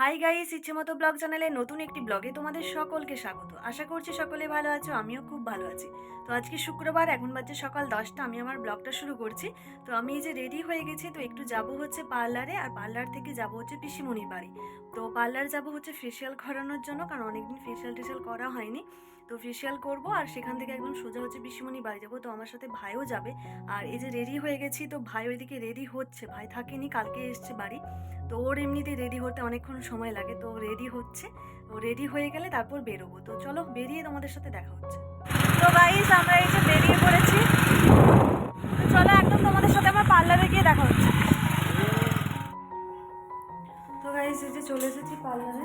Hi guys ইচ্ছে মতো blog চ্যানেলে নতুন একটি ব্লগে তোমাদের সকলকে স্বাগত। আশা করছি সকলে ভালো আছো, আমিও খুব ভালো আছি। তো আজকে শুক্রবার, এখন বাজে সকাল দশটা, আমি আমার ব্লগটা শুরু করছি। তো আমি এই যে রেডি হয়ে গেছি, তো একটু যাব হচ্ছে পার্লারে, আর পার্লার থেকে যাব হচ্ছে পিসিমণির বাড়ি। তো পার্লার যাব হচ্ছে ফেসিয়াল করানোর জন্য, কারণ অনেকদিন ফেসিয়াল টেসিয়াল করা হয়নি। তো ফেসিয়াল করব আর সেখান থেকে একদম সোজা হচ্ছে পিসিমণি বাড়ি যাব। তো আমার সাথে ভাইও যাবে। আর এই যে রেডি হয়ে গেছি, তো ভাই ওইদিকে রেডি হচ্ছে। ভাই থাকেনি, কালকে এসছে বাড়ি। তো ওর এমনিতেই রেডি হতে অনেকক্ষণ সময় লাগে। তো রেডি হচ্ছে। ও রেডি হয়ে গেলে তারপর বেরোবো। তো চলো বেরিয়ে তোমাদের সাথে দেখা হচ্ছে। তো গাইস আমরা এই যে বেরিয়ে পড়েছি। চলো একদম তোমাদের সাথে আমার পার্লারে গিয়ে দেখা হচ্ছে। তো গাইস এই যে চলে এসেছি পার্লারে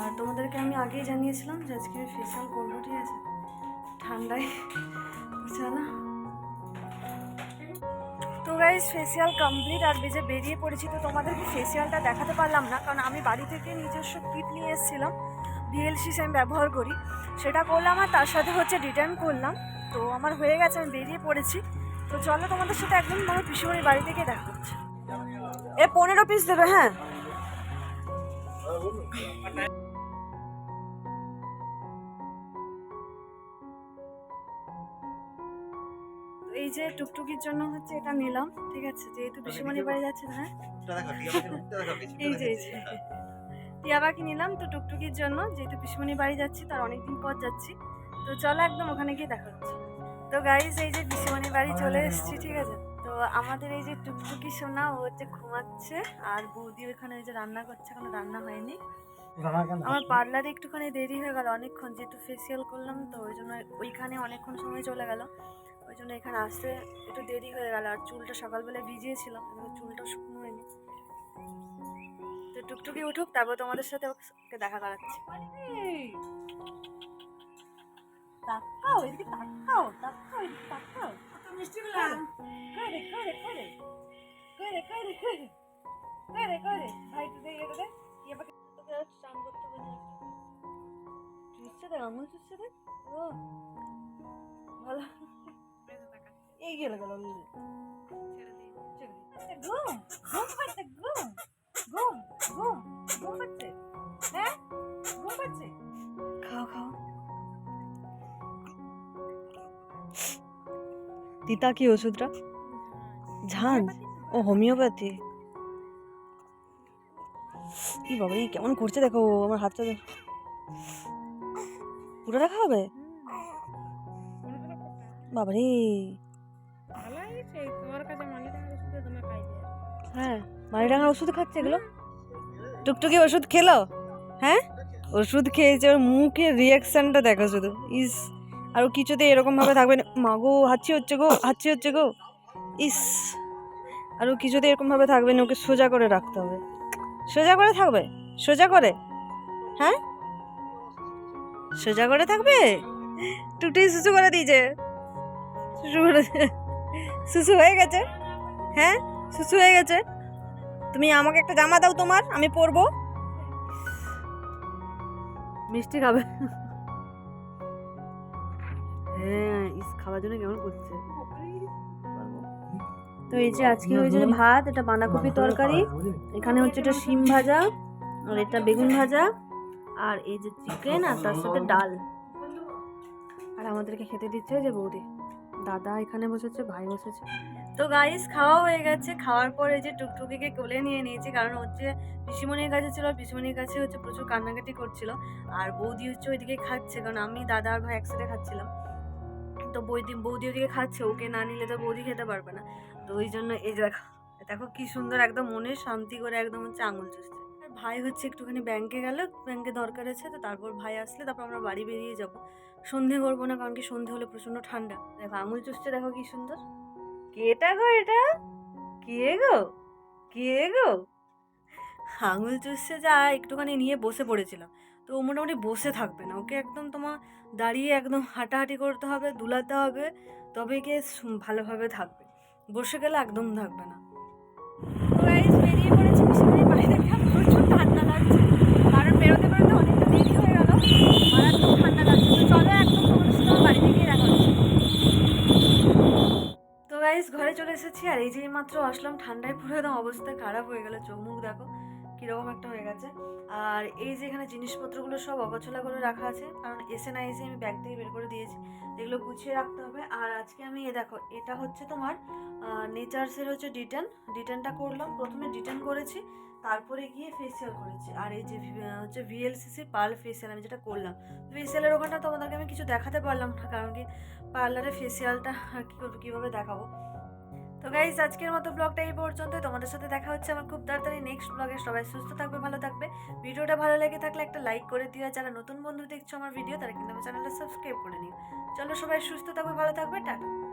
আর তোমাদেরকে আমি আগেই জানিয়েছিলাম যে আজকে ফেসিয়াল করব ঠিক আছে। ঠান্ডায় তো চলো তো গাইজ ফেসিয়াল কমপ্লিট আর বেজে বেরিয়ে পড়েছি, তো তোমাদেরকে ফেসিয়ালটা দেখাতে পারলাম না, কারণ আমি বাড়ি থেকে নিজস্ব কিট নিয়ে এসেছিলাম বিএলসি আমি ব্যবহার করি। সেটা করলাম আর তার সাথে হচ্ছে রিটার্ন করলাম। তো আমার হয়ে গেছে, আমি বেরিয়ে পড়েছি। তো চলো তোমাদের সাথে একদম আমার পিসিমণির বাড়ি থেকে দেখা হচ্ছে। এ পনেরো পিস দেবে হ্যাঁ। এই যে টুকটুকির জন্য হচ্ছে এটা নিলাম ঠিক আছে? যেহেতু পিসিমণির বাড়ি যাচ্ছে না। হ্যাঁ এই যে এই যে টিয়া পাখি নিলাম তো টুকটুকির জন্য যেহেতু পিসিমণির বাড়ি যাচ্ছি তার অনেকদিন পর যাচ্ছি। তো চলো একদম ওখানে গিয়ে দেখা হচ্ছে। তো গাইজ এই যে পিসিমণির বাড়ি চলে এসেছি ঠিক আছে? তো আমাদের এই যে টুকটুকি সোনা ও হচ্ছে ঘুমাচ্ছে আর বৌদি ওখানে ওই যে রান্না করছে এখনও রান্না হয়নি। আমার পার্লারে একটুখানি দেরি হয়ে গেল অনেকক্ষণ যেহেতু ফেসিয়াল করলাম তো ওই জন্য ওইখানে অনেকক্ষণ সময় চলে গেল। জন্য এখানে আসতে একটু দেরি হয়ে গেল আর চুলটা সকালবেলা ভিজিয়েছিলাম চুলটা শুকনো হয়নি তো টুকটুকি উঠুক তারপর তোমাদের সাথে ওকে দেখা করাচ্ছি। তাকাও এদিকে তাকাও তাকাও এদিকে তাকাও। মিষ্টি গুলাম করে করে করে করে করে করে করে করে ভাই তুই করে ইয়ে পাকে তোকে চান করতে হবে চুষছে দেখ আঙুল চুষছে দেখ। ও ভালো। এই গেল ঘুম ঘুম পাচ্ছে ঘুম ঘুম ঘুম ঘুম পাচ্ছে হ্যাঁ ঘুম পাচ্ছে খাও খাও তিতা কি ওষুধটা? ঝাঁজ ও, হোমিওপ্যাথি। কি বাবা কেমন করছে দেখো, আমার হাতটা। পুরো দেখা হবে বাবারে। হ্যাঁ মালিডাঙ্গার ওষুধ খাচ্ছে এগুলো? টুকটুকি ওষুধ খেলো? হ্যাঁ? ওষুধ খেয়েছে, ওর মুখের রিয়াকশনটা দেখো শুধু। ইস, আর ও কিছুতে এরকম ভাবে থাকবে না। মা গো, হাঁচি হচ্ছে গো, হাঁচি হচ্ছে গো। ইস, আর ও কিছুতে এরকম ভাবে থাকবে না। ওকে সোজা করে রাখতে হবে। সোজা করে থাকবে? সোজা করে? হ্যাঁ? সোজা করে থাকবে? টুটি সুসু করে দিয়েছে। সুসু করে সুসু হয়ে গেছে। হ্যাঁ সুসু হয়ে গেছে। তুমি আমাকে একটা জামা দাও তোমার আমি পরবো। মিষ্টি খাবে। হ্যাঁ ইস খাওয়ার জন্য কেমন করছে? তো এই যে আজকে হয়েছে যে ভাত এটা বাঁধাকপি তরকারি। এখানে হচ্ছে এটা শিম ভাজা আর এটা বেগুন ভাজা আর এই যে চিকেন আর তার সাথে ডাল। আর আমাদেরকে খেতে দিচ্ছে যে বৌদি। দাদা এখানে বসেছে, ভাই বসেছে। তো গাইস খাওয়া হয়ে গেছে। খাওয়ার পরে যে টুকটুকিকে কোলে নিয়ে নিয়েছি, কারণ হচ্ছে পিসিমণির কাছে ছিল, পিসিমণির কাছে হচ্ছে প্রচুর কান্নাকাটি করছিল। আর বৌদি হচ্ছে ওইদিকে খাচ্ছে, কারণ আমি, দাদা আর ভাই একসাথে খাচ্ছিলাম। তো বৌদি বৌদি ওদিকে খাচ্ছে, ওকে না নিলে তো বৌদি খেতে পারবে না। তো ওই জন্য এই দেখো দেখো কি সুন্দর একদম মনে শান্তি করে একদম হচ্ছে আঙুল চুষছে। ভাই হচ্ছে একটুখানি ব্যাংকে গেল ব্যাংকে দরকার আছে, তো তারপর ভাই আসলে তারপর আমরা বাড়ি বেরিয়ে যাব। সন্ধে করব না কারণ কি সন্ধে হলে প্রচণ্ড ঠান্ডা। দেখো আঙুল চুষছে দেখো কি সুন্দর। কেটা গো এটা? কে গো? কে গো? আঙুল চুষছে যা একটুখানি নিয়ে বসে পড়েছিলাম। তো ও মোটামুটি বসে থাকবে না ওকে একদম তোমার দাঁড়িয়ে একদম হাঁটাহাঁটি করতে হবে দুলাতে হবে তবে গিয়ে ভালোভাবে থাকবে। বসে গেলে একদম থাকবে না। বেরিয়ে পড়েছি বাড়ি থেকে আর প্রচুর ঠান্ডা লাগছে কারণ বেরোতে বেরোতে অনেকটা দেরি হয়ে গেল মারাত্মক ঠান্ডা লাগছে তো চলো একদম তোমাদের সাথে আমার বাড়ি থেকে দেখা হচ্ছে তো গাইস ঘরে চলে এসেছি আর এই যে মাত্র আসলাম, ঠান্ডায় পুরো একদম অবস্থা খারাপ হয়ে গেল, চোখ মুখ দেখো কীরকম একটা হয়ে গেছে। আর এই যে এখানে জিনিসপত্রগুলো সব অগোছলা করে রাখা আছে, কারণ এসে না এসে আমি ব্যাগ থেকে বের করে দিয়েছি এগুলো গুছিয়ে রাখতে হবে। আর আজকে আমি এ দেখো, এটা হচ্ছে তোমার নেচার্সের হচ্ছে ডিটেন ডিটেনটা করলাম। প্রথমে ডিটেন করেছি, তারপরে গিয়ে ফেসিয়াল করেছি। আর এই যে হচ্ছে ভিএলসিসি পার্ল ফেসিয়াল আমি যেটা করলাম। ফেসিয়ালের ওখানটা তোমাদেরকে আমি কিছু দেখাতে পারলাম না, কারণ কি পার্লারে ফেসিয়ালটা কী করব, কীভাবে দেখাবো? তো গাইজ আজকের মতো ব্লগটা এই পর্যন্ত তোমাদের সাথে দেখা হচ্ছে আমার খুব তাড়াতাড়ি নেক্সট ব্লগে সবাই সুস্থ থাকবে, ভালো থাকবে। ভিডিওটা ভালো লেগে থাকলে একটা লাইক করে দিও। যারা নতুন বন্ধু দেখছ আমার ভিডিও তারা কিন্তু আমার চ্যানেলটা সাবস্ক্রাইব করে নিও। চলো সবাই সুস্থ থাকবে ভালো থাকবে। টাটা।